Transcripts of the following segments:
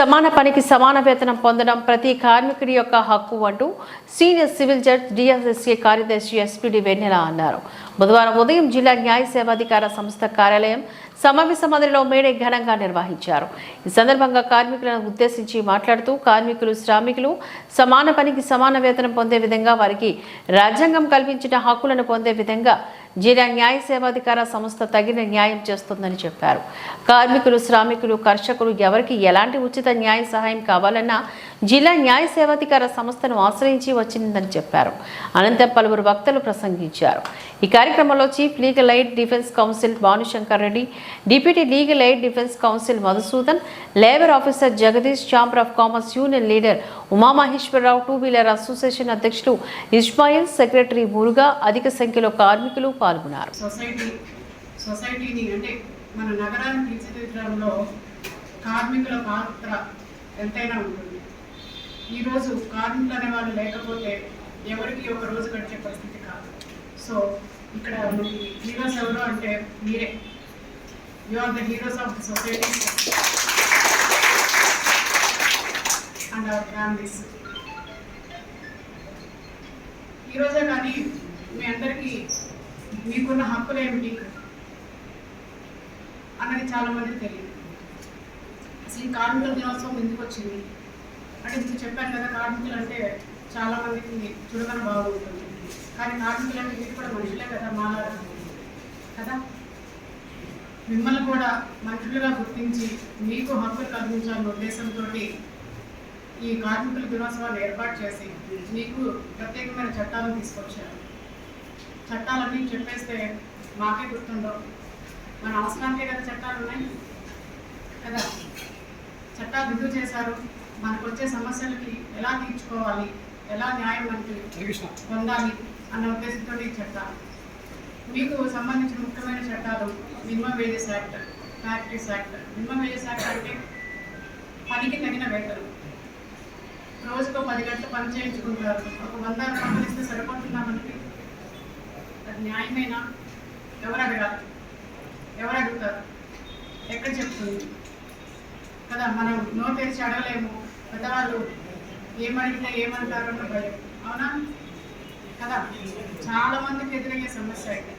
సమాన పనికి సమాన వేతనం పొందడం ప్రతి కార్మికుడి యొక్క హక్కు అంటూ సీనియర్ సివిల్ జడ్జ్ డిఎస్ఎస్సీ కార్యదర్శి ఎస్పీడి వెన్నెల అన్నారు. బుధవారం ఉదయం జిల్లా న్యాయ సేవాధికార సంస్థ కార్యాలయం సమావేశ మందిరంలో మేడే ఘనంగా నిర్వహించారు. ఈ సందర్భంగా కార్మికులను ఉద్దేశించి మాట్లాడుతూ కార్మికులు శ్రామికులు సమాన పనికి సమాన వేతనం పొందే విధంగా వారికి రాజ్యాంగం కల్పించిన హక్కులను పొందే విధంగా జిల్లా న్యాయ సేవాధికార సంస్థ తగిన న్యాయం చేస్తుందని చెప్పారు. కార్మికులు శ్రామికులు కర్షకులు ఎవరికి ఎలాంటి ఉచిత న్యాయ సహాయం కావాలన్నా జిల్లా న్యాయ సేవాధికార సంస్థను ఆశ్రయించి వచ్చిందని చెప్పారు. అనంతరం పలువురు వక్తలు ప్రసంగించారు. ఈ కార్యక్రమంలో chief legal aid defence counsel Bhanushankar Reddy deputy legal aid defence counsel Madhusudan labour officer Jagadish chamber of commerce union leader Umamaheswararao two wheeler association అధ్యక్షులు ఇస్మాయిల్ సెక్రటరీ మురుగా అధిక సంఖ్యలో కార్మికులు పాల్గొన్నారు. సొసైటీ సొసైటీని అంటే మన నగరాన్ని తీర్చిదిద్దడంలో కార్మికుల పాత్ర ఎంతైనా ఉంటుంది. ఈరోజు కార్మికులు అనేవాళ్ళు లేకపోతే ఎవరికి ఒక రోజు గడిచే పరిస్థితి కాదు. సో ఇక్కడ హీరోస్ ఎవరు అంటే మీరే. You are the heroes of the society and our families ఈరోజే కానీ మీ అందరికీ మీకున్న హక్కులు ఏమిటి అన్నది చాలా మందికి తెలియదు. అసలు ఈ కార్మికుల దినోత్సవం ఎందుకు వచ్చింది? అంటే ఇప్పుడు చెప్పాను కదా కార్మికులు అంటే చాలా మందికి చూడగానే బాగుంటుంది కానీ కార్మికులు అంటే మీరు కూడా మనుషులే కదా మాలారు కదా? మిమ్మల్ని కూడా మనుషులుగా గుర్తించి మీకు హక్కులు కల్పించాలన్న ఉద్దేశంతో ఈ కార్మికుల దినోత్సవాన్ని ఏర్పాటు చేసి మీకు ప్రత్యేకమైన చట్టాలను తీసుకొచ్చారు. చట్టాలన్నీ చెప్పేస్తే మాకే గుర్తుండవు. మన అవసరానికే కదా చట్టాలు ఉన్నాయి. కదా? చట్టాలు రుజువు చేశారు. మనకు వచ్చే సమస్యలకి ఎలా తీర్చుకోవాలి? ఎలా న్యాయం మనకి పొందాలి అన్న ఉద్దేశంతో ఈ చట్టాలు మీకు సంబంధించిన ముఖ్యమైన చట్టాలు minimum wages act factories act. Minimum wages act అంటే పనికి తగిన వేతనం. రోజుకో పది గంటలు పని చేయించుకుంటారు. ఒక వంద రూపాయలు ఇస్తే సరిపోతుందా మనకి అది న్యాయమేనా? ఎవరు అడగాలి? ఎవరు అడుగుతారు? ఎక్కడ చెప్తుంది? కదా మనం నోట్ తెరిచి అడగలేము. పెద్దవాళ్ళు ఏమడిగితే ఏమంటారు అన్న భయం. అవునా? కదా చాలా మందికి ఎదురయ్యే సమస్య అయితే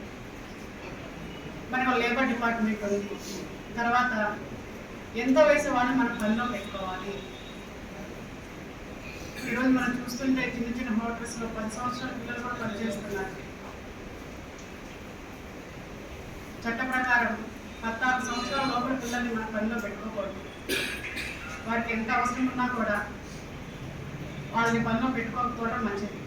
మనకు లేబర్ డిపార్ట్మెంట్ ఉంది. తర్వాత ఎంత వయసు వాళ్ళు మన పనిలో పెట్టుకోవాలి? ఈరోజు మనం చూస్తుంటే చిన్న చిన్న హోటల్స్లో పది సంవత్సరాల పిల్లలు కూడా పనిచేస్తున్నారు చట్ట ప్రకారం పద్నాలుగు సంవత్సరాల లోపల పిల్లల్ని మన పనిలో పెట్టుకోకూడదు. వారికి ఎంత అవసరం ఉన్నా కూడా వాళ్ళని పనిలో పెట్టుకోకపోవడం మంచిది.